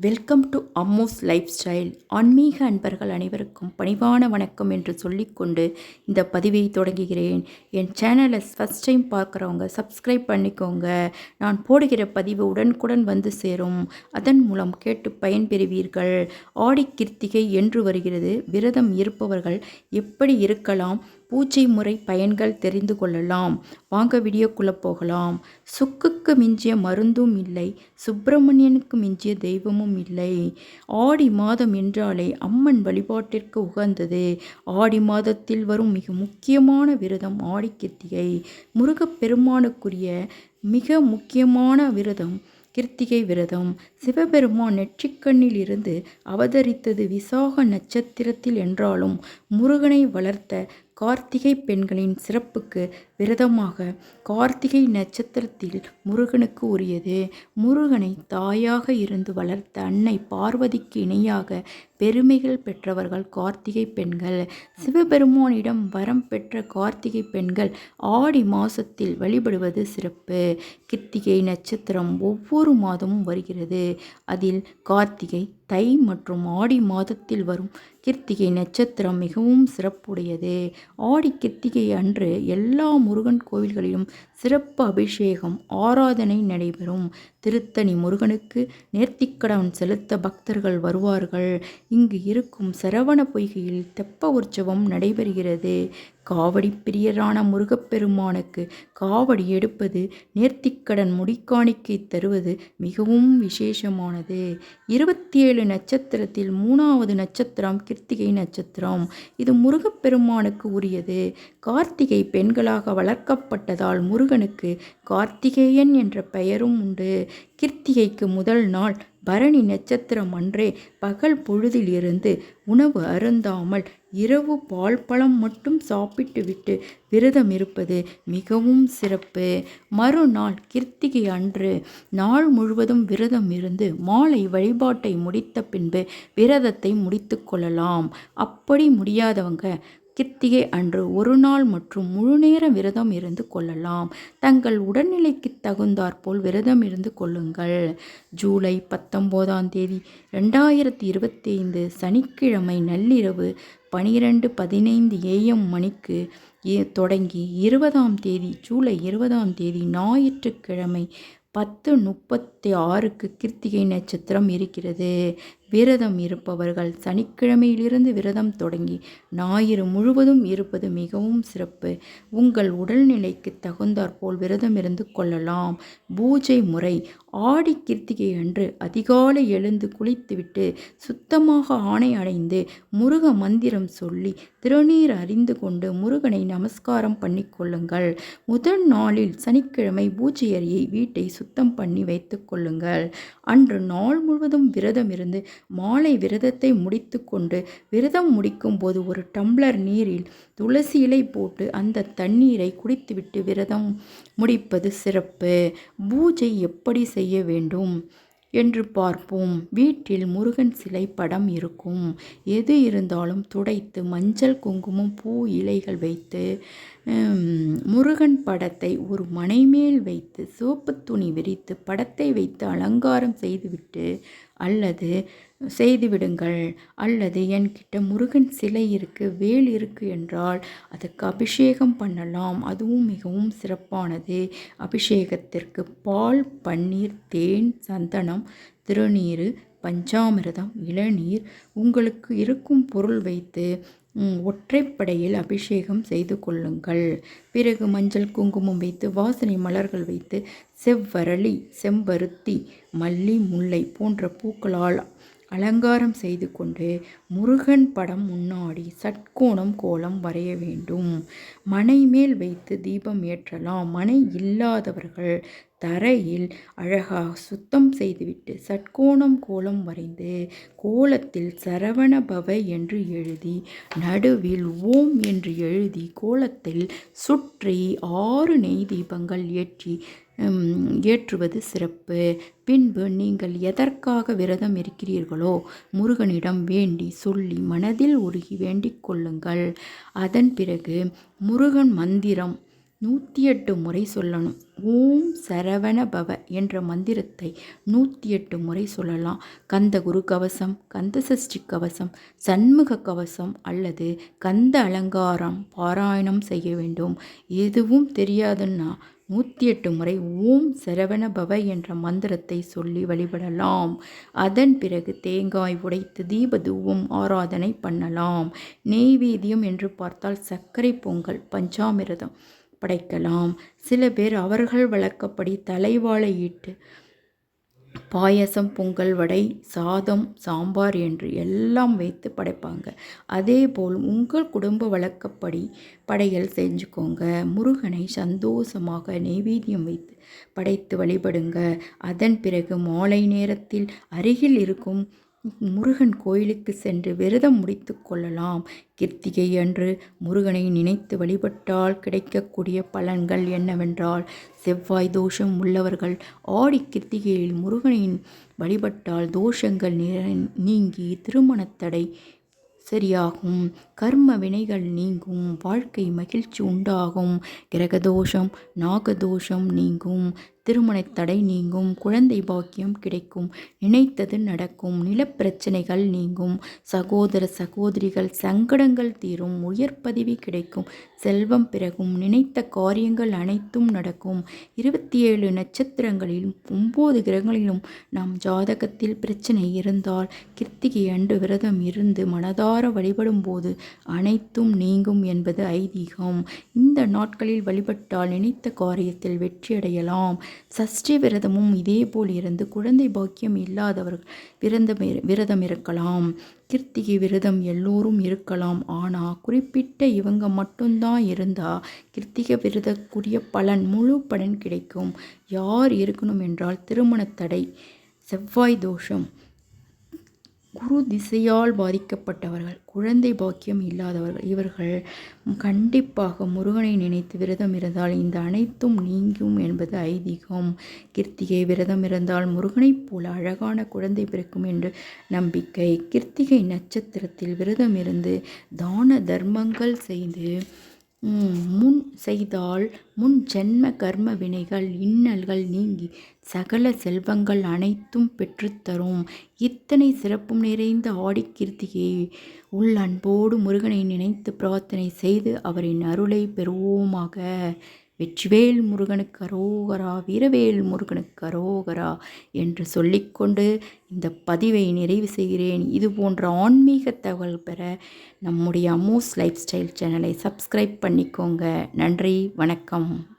Welcome to Amos life style. ஆன்மீக அன்பர்கள் அனைவருக்கும் பணிவான வணக்கம் என்று சொல்லிக்கொண்டு இந்த பதிவை தொடங்குகிறேன். என் சேனலை ஃபஸ்ட் டைம் பார்க்குறவங்க சப்ஸ்கிரைப் பண்ணிக்கோங்க. நான் போடுகிற பதிவு உடனுக்குடன் வந்து சேரும். அதன் மூலம் கேட்டு பயன்பெறுவீர்கள். ஆடி கிருத்திகை என்று வருகிறது. விரதம் இருப்பவர்கள் எப்படி இருக்கலாம்? பூஜை முறை பயன்கள் தெரிந்து கொள்ளலாம். வாங்க வீடியோக்குள்ளே போகலாம். சுக்குக்கு மிஞ்சிய மருந்தும் இல்லை. சுப்பிரமணியனுக்கு மிஞ்சிய தெய்வமும் இல்லை. ஆடி மாதம் என்றாலே அம்மன் வழிபாட்டிற்கு உகந்தது. ஆடி மாதத்தில் வரும் மிக முக்கியமான விரதம் ஆடி கிருத்திகை முருகப்பெருமானுக்குரிய மிக முக்கியமான விரதம் கிருத்திகை விரதம். சிவபெருமான் நெற்றிக்கண்ணில் இருந்து அவதரித்தது விசாக நட்சத்திரத்தில் என்றாலும் முருகனை வளர்த்த கார்த்திகை பெண்களின் சிறப்புக்கு விரதமாக கார்த்திகை நட்சத்திரத்தில் முருகனுக்கு உரியது. முருகனை தாயாக இருந்து வளர்த்த அன்னை பார்வதிக்கு இணையாக பெருமைகள் பெற்றவர்கள் கார்த்திகை பெண்கள். சிவபெருமானிடம் வரம் பெற்ற கார்த்திகை பெண்கள் ஆடி மாதத்தில் வழிபடுவது சிறப்பு. கிருத்திகை நட்சத்திரம் ஒவ்வொரு மாதமும் வருகிறது. அதில் கார்த்திகை தை மற்றும் ஆடி மாதத்தில் வரும் கிருத்திகை நட்சத்திரம் மிகவும் சிறப்புடையது. ஆடி கிருத்திகை அன்று எல்லா முருகன் கோவில்களிலும் சிறப்பு அபிஷேகம் ஆராதனை நடைபெறும். திருத்தணி முருகனுக்கு நேர்த்திக்கடன் செலுத்த பக்தர்கள் வருவார்கள். இங்கு இருக்கும் சரவண பொய்கையில் தெப்ப உற்சவம் நடைபெறுகிறது. காவடி பிரியரான முருகப்பெருமானுக்கு காவடி எடுப்பது நேர்த்திக்கடன் முடிக்காணிக்கை தருவது மிகவும் விசேஷமானது. இருபத்தி ஏழு நட்சத்திரத்தில் மூணாவது நட்சத்திரம் கிருத்திகை நட்சத்திரம். இது முருகப்பெருமானுக்கு உரியது. கார்த்திகை பெண்களாக வளர்க்கப்பட்டதால் முருகனுக்கு கார்த்திகேயன் என்ற பெயரும் உண்டு. கிருத்திகைக்கு முதல் நாள் பரணி நட்சத்திரம் அன்றே பகல் பொழுதில் இருந்து உணவு அருந்தாமல் இரவு பால் பழம் மட்டும் சாப்பிட்டுவிட்டு விரதம் இருப்பது மிகவும் சிறப்பு. மறுநாள் கிருத்திகை அன்று நாள் முழுவதும் விரதம் இருந்து மாலை வழிபாட்டை முடித்த பின்பு விரதத்தை முடித்து கொள்ளலாம். அப்படி முடியாதவங்க கிருத்திகை அன்று ஒரு நாள் மற்றும் முழுநேர விரதம் இருந்து கொள்ளலாம். தங்கள் உடல்நிலைக்கு தகுந்தாற்போல் விரதம் இருந்து கொள்ளுங்கள். ஜூலை பத்தொம்போதாம் தேதி ரெண்டாயிரத்தி இருபத்தி ஐந்து சனிக்கிழமை நள்ளிரவு பனிரெண்டு பதினைந்து ஏஎம் மணிக்கு தொடங்கி இருபதாம் தேதி ஜூலை இருபதாம் தேதி ஞாயிற்றுக்கிழமை பத்து இருபத்தி ஆறுக்கு கிருத்திகை நட்சத்திரம் இருக்கிறது. விரதம் இருப்பவர்கள் சனிக்கிழமையிலிருந்து விரதம் தொடங்கி ஞாயிறு முழுவதும் இருப்பது மிகவும் சிறப்பு. உங்கள் உடல்நிலைக்கு தகுந்தாற்போல் விரதம் இருந்து கொள்ளலாம். பூஜை முறை. ஆடி கிருத்திகை அன்று அதிகாலை எழுந்து குளித்துவிட்டு சுத்தமாக ஆணை அடைந்து முருக மந்திரம் சொல்லி திருநீர் அறிந்து கொண்டு முருகனை நமஸ்காரம் பண்ணி கொள்ளுங்கள். முதல் நாளில் சனிக்கிழமை பூஜை அறையை வீட்டை சுத்தம் பண்ணி வைத்துக்கொள்ள கொள்ளுங்கள். அன்று நாள் முழுவதும் விரதம் இருந்து மாலை விரதத்தை முடித்து கொண்டு விரதம் முடிக்கும் போது ஒரு டம்ளர் நீரில் துளசி இலை போட்டு அந்த தண்ணீரை குடித்துவிட்டு விரதம் முடிப்பது சிறப்பு. பூஜை எப்படி செய்ய வேண்டும்? என்று பார்ப்போம். வீட்டில் முருகன் சிலை படம் இருக்கும். எது இருந்தாலும் துடைத்து மஞ்சள் குங்குமம் பூ இலைகள் வைத்து முருகன் படத்தை ஒரு மனைமேல் வைத்து சிவப்பு துணி விரித்து படத்தை வைத்து அலங்காரம் செய்துவிட்டு அல்லது செய்துவிடுங்கள் அல்லது என்கிட்ட முருகன் சிலை இருக்குது வேல் இருக்குது என்றால் அதுக்கு அபிஷேகம் பண்ணலாம். அதுவும் மிகவும் சிறப்பானது. அபிஷேகத்திற்கு பால் பன்னீர் தேன் சந்தனம் திருநீர் பஞ்சாமிரதம் இளநீர் உங்களுக்கு இருக்கும் பொருள் வைத்து ஒற்றைப்படையில் அபிஷேகம் செய்து கொள்ளுங்கள். பிறகு மஞ்சள் குங்குமம் வைத்து வாசனை மலர்கள் வைத்து செவ்வரளி செம்பருத்தி மல்லி முல்லை போன்ற பூக்களால் அலங்காரம் செய்து கொண்டு முருகன் படம் முன்னாடி சட்கோணம் கோலம் வரைய வேண்டும். மனை மேல் வைத்து தீபம் ஏற்றலாம். மனை இல்லாதவர்கள் தரையில் அழகாக சுத்தம் செய்துவிட்டு சட்கோணம் கோலம் வரைந்து கோலத்தில் சரவண பவ என்று எழுதி நடுவில் ஓம் என்று எழுதி கோலத்தில் சுற்றி ஆறு நெய் தீபங்கள் ஏற்றி ஏற்றுவது சிறப்பு. பின்பு நீங்கள் எதற்காக விரதம் இருக்கிறீர்களோ முருகனிடம் வேண்டி சொல்லி மனதில் உருகி வேண்டிக் கொள்ளுங்கள். அதன் பிறகு முருகன் மந்திரம் நூற்றி எட்டு முறை சொல்லணும். ஓம் சரவண பவ என்ற மந்திரத்தை நூற்றி எட்டு முறை சொல்லலாம். கந்த குரு கவசம் கந்த சஷ்டி கவசம் சண்முக கவசம் அல்லது கந்த அலங்காரம் பாராயணம் செய்ய வேண்டும். எதுவும் தெரியாதுன்னா நூற்றி எட்டு முறை ஓம் சரவண பவ என்ற மந்திரத்தை சொல்லி வழிபடலாம். அதன் பிறகு தேங்காய் உடைத்து தீப தூவம் ஆராதனை பண்ணலாம். நெய்வேத்தியம் என்று பார்த்தால் சர்க்கரை பொங்கல் பஞ்சாமிரதம் படைக்கலாம். சில பேர் அவர்கள் வழக்கப்படி தலைவாழை இட்டு பாயசம் பொங்கல் வடை சாதம் சாம்பார் என்று எல்லாம் வைத்து படைப்பாங்க. அதே போல் உங்கள் குடும்ப வழக்கப்படி படையல் செஞ்சுக்கோங்க. முருகனை சந்தோஷமாக நைவேத்தியம் வைத்து படைத்து வழிபடுங்க. அதன் பிறகு மாலை நேரத்தில் அருகில் இருக்கும் முருகன் கோயிலுக்கு சென்று விரதம் முடித்து கொள்ளலாம். கிருத்திகை அன்று முருகனை நினைத்து வழிபட்டால் கிடைக்கக்கூடிய பலன்கள் என்னவென்றால் செவ்வாய் தோஷம் உள்ளவர்கள் ஆடி கிருத்திகையில் முருகனின் வழிபட்டால் தோஷங்கள் நீங்கி திருமணத்தடை சரியாகும். கர்ம வினைகள் நீங்கும் வாழ்க்கை மகிழ்ச்சி உண்டாகும். கிரகதோஷம் நாகதோஷம் நீங்கும். திருமண தடை நீங்கும். குழந்தை பாக்கியம் கிடைக்கும். நினைத்தது நடக்கும். நிலப்பிரச்சனைகள் நீங்கும். சகோதர சகோதரிகள் சங்கடங்கள் தீரும். உயர் பதவி கிடைக்கும். செல்வம் பிறகும். நினைத்த காரியங்கள் அனைத்தும் நடக்கும். இருபத்தி ஏழு நட்சத்திரங்களிலும் ஒம்பது கிரகங்களிலும் நம் ஜாதகத்தில் பிரச்சனை இருந்தால் கிருத்திகை அன்று விரதம் இருந்து மனதார வழிபடும் போது அனைத்தும் நீங்கும் என்பது ஐதீகம். இந்த நாட்களில் வழிபட்டால் நினைத்த காரியத்தில் வெற்றியடையலாம். சஷ்டி விரதமும் இதேபோல் இருந்து குழந்தை பாக்கியம் இல்லாதவர்கள் விரதம் விரதம் இருக்கலாம். கிருத்திகை விரதம் எல்லோரும் இருக்கலாம். ஆனால் குறிப்பிட்ட இவங்க மட்டும்தான் இருந்தால் கிருத்திகை விரதக்குரிய பலன் முழு பலன் கிடைக்கும். யார் இருக்கணும் என்றால் திருமணத்தடை செவ்வாய் தோஷம். குரு திசையால் பாதிக்கப்பட்டவர்கள் குழந்தை பாக்கியம் இல்லாதவர்கள் இவர்கள் கண்டிப்பாக முருகனை நினைத்து விரதம் இருந்தால் இந்த அனைத்தும் நீங்கும் என்பது ஐதீகம். கிருத்திகை விரதம் இருந்தால் முருகனைப் போல அழகான குழந்தை பிறக்கும் என்று நம்பிக்கை. கிருத்திகை நட்சத்திரத்தில் விரதம் இருந்து தான தர்மங்கள் செய்து முன் செய்தால் முன் ஜென்ம கர்ம வினைகள் இன்னல்கள் நீங்கி சகல செல்வங்கள் அனைத்தும் பெற்றுத்தரும் இத்தனை சிறப்பும் நிறைந்த ஆடிக்கிருத்திகையை உள் அன்போடு முருகனை நினைத்து பிரார்த்தனை செய்து அவரின் அருளை பெறுவோமாக. வெற்றிவேல் முருகனுக்கு அரோகரா வீரவேல் முருகனுக்கு அரோகரா என்று சொல்லிக்கொண்டு இந்த பதிவை நிறைவு செய்கிறேன். இது போன்ற ஆன்மீக தகவல் பெற நம்முடைய அமோஸ் லைஃப் ஸ்டைல் சேனலை சப்ஸ்கிரைப் பண்ணிக்கோங்க. நன்றி வணக்கம்.